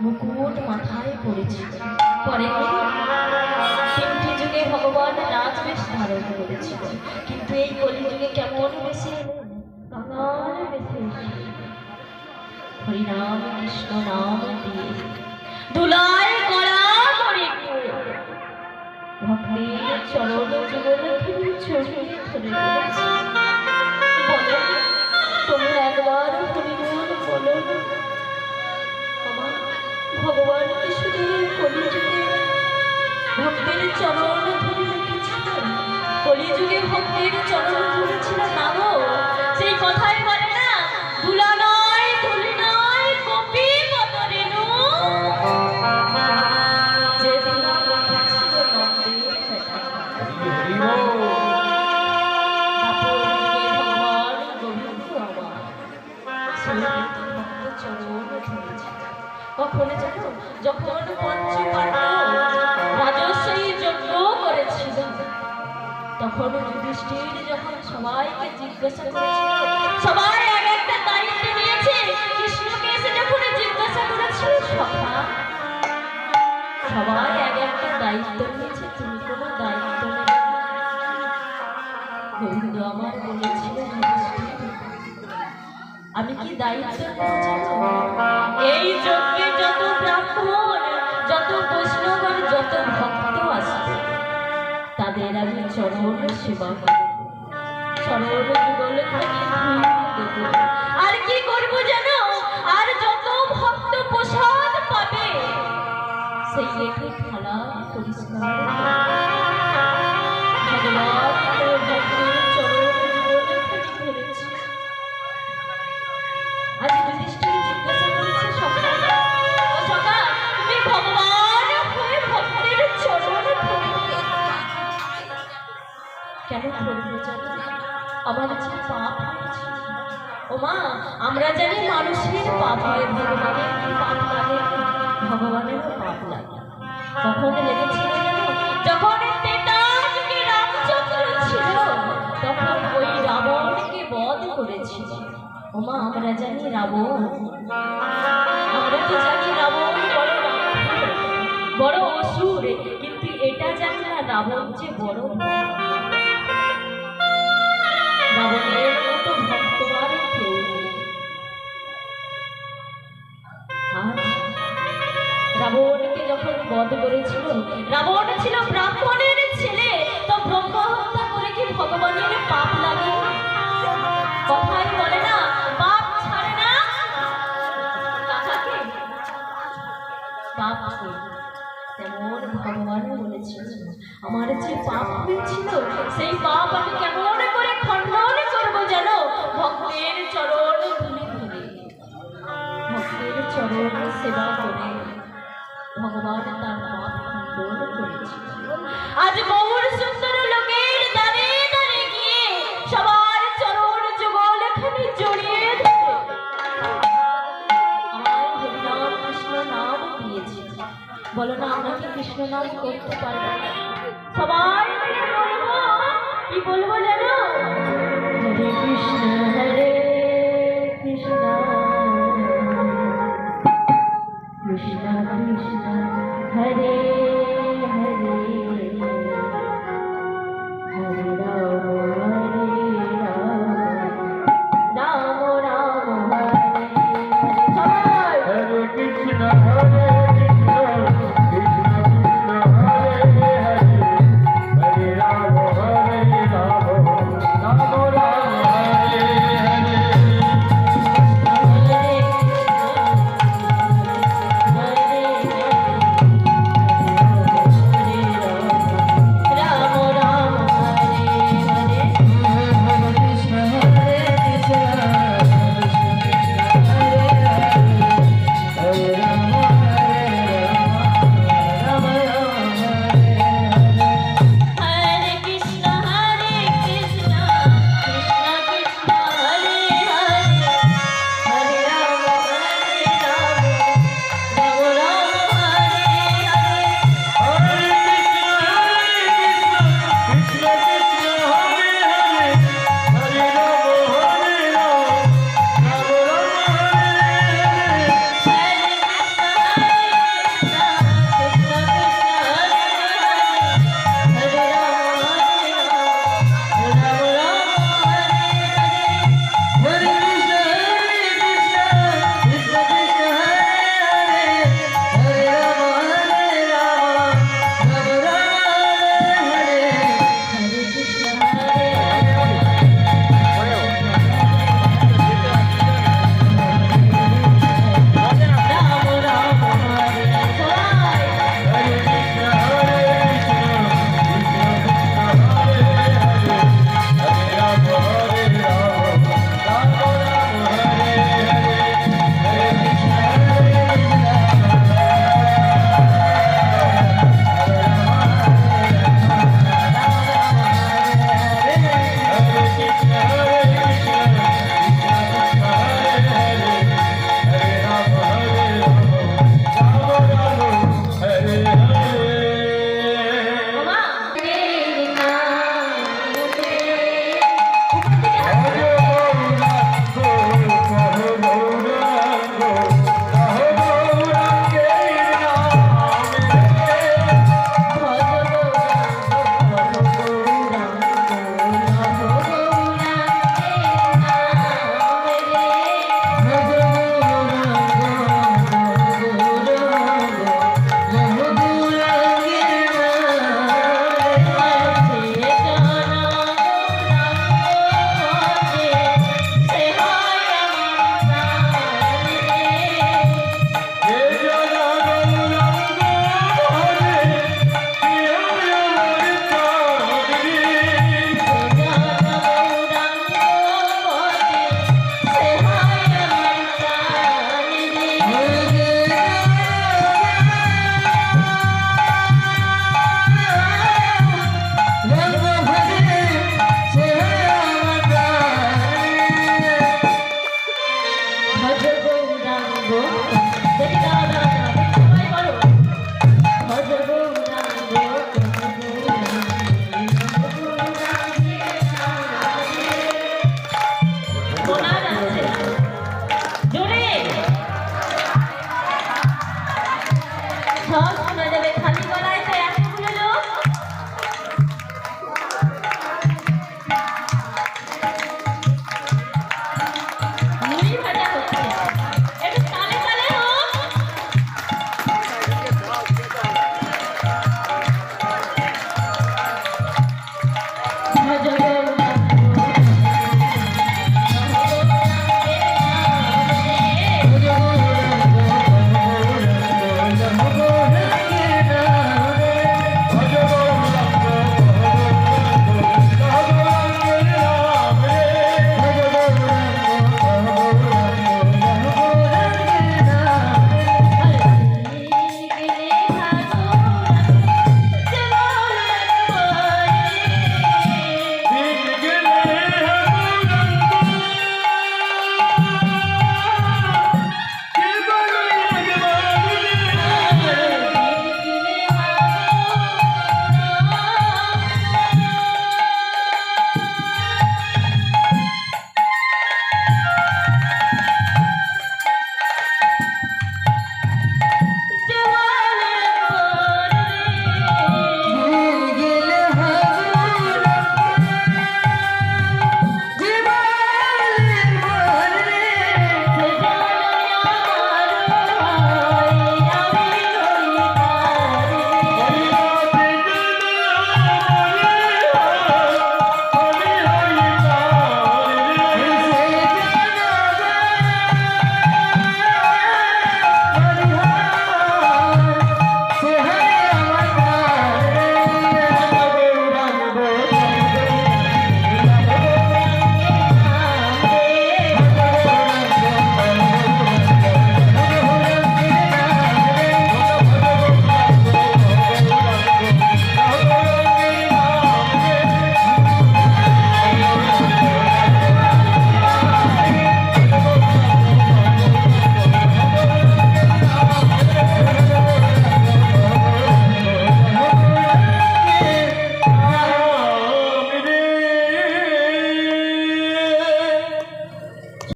মুকুট মাথায় পড়েছিল পরে তিনটি যুগে ভগবান রাজবেশ ধারণ করেছিল কিন্তু এই কলিযুগে কেমন বেশি? হরিনাম কৃষ্ণ নাম দিয়ে। ধুলায় করা করে ভক্তের চরণ যুগল ধরে এই কলিযুগে। ভক্তের চরণ ধরে রেখেছিল কলিযুগে ভক্তের চরণ ধরেছিল না কখন জানো? যখন রাজস্বী যজ্ঞ করেছিল, তখন যুধিষ্ঠির যখন সবাইকে জিজ্ঞাসা করেছিল, সবাই এক একটা দায়িত্ব নিয়েছে, কৃষ্ণকে এসে যখন জিজ্ঞাসা সবাই এক একটা দায়িত্ব নিয়েছে আমি কি দায়িত্ব এই যজ্ঞে যত ব্রাহ্মণ, যত বৈষ্ণব আর যত ভক্ত আসবে তাদের আমি চরণ সেবা করব। চরণ যুগলে আর আমরা জানি মানুষের পাপ হয়, ভগবানের পাপ লাগে। কখন লেগেছিল তখন ওই রাবণকে বধ আমরা জানি রাবণ। তো জানি রাবণ বড় বড় অসুর, কিন্তু এটা জানি না রাবণ যে বড়। রাবণের পাপ ছাড়ে। তেমন ভগবান বলেছিল আমার যে পাপ হয়েছিল, সেই পাপ আমি কেমন করে খণ্ডন করব যেন ভক্তের চরণ ভক্তের চরণ সেবা করে ভগবান তার পাপ খণ্ডন করেছিল আজ নাম করতে পারব সবাই মিলে বলব কি?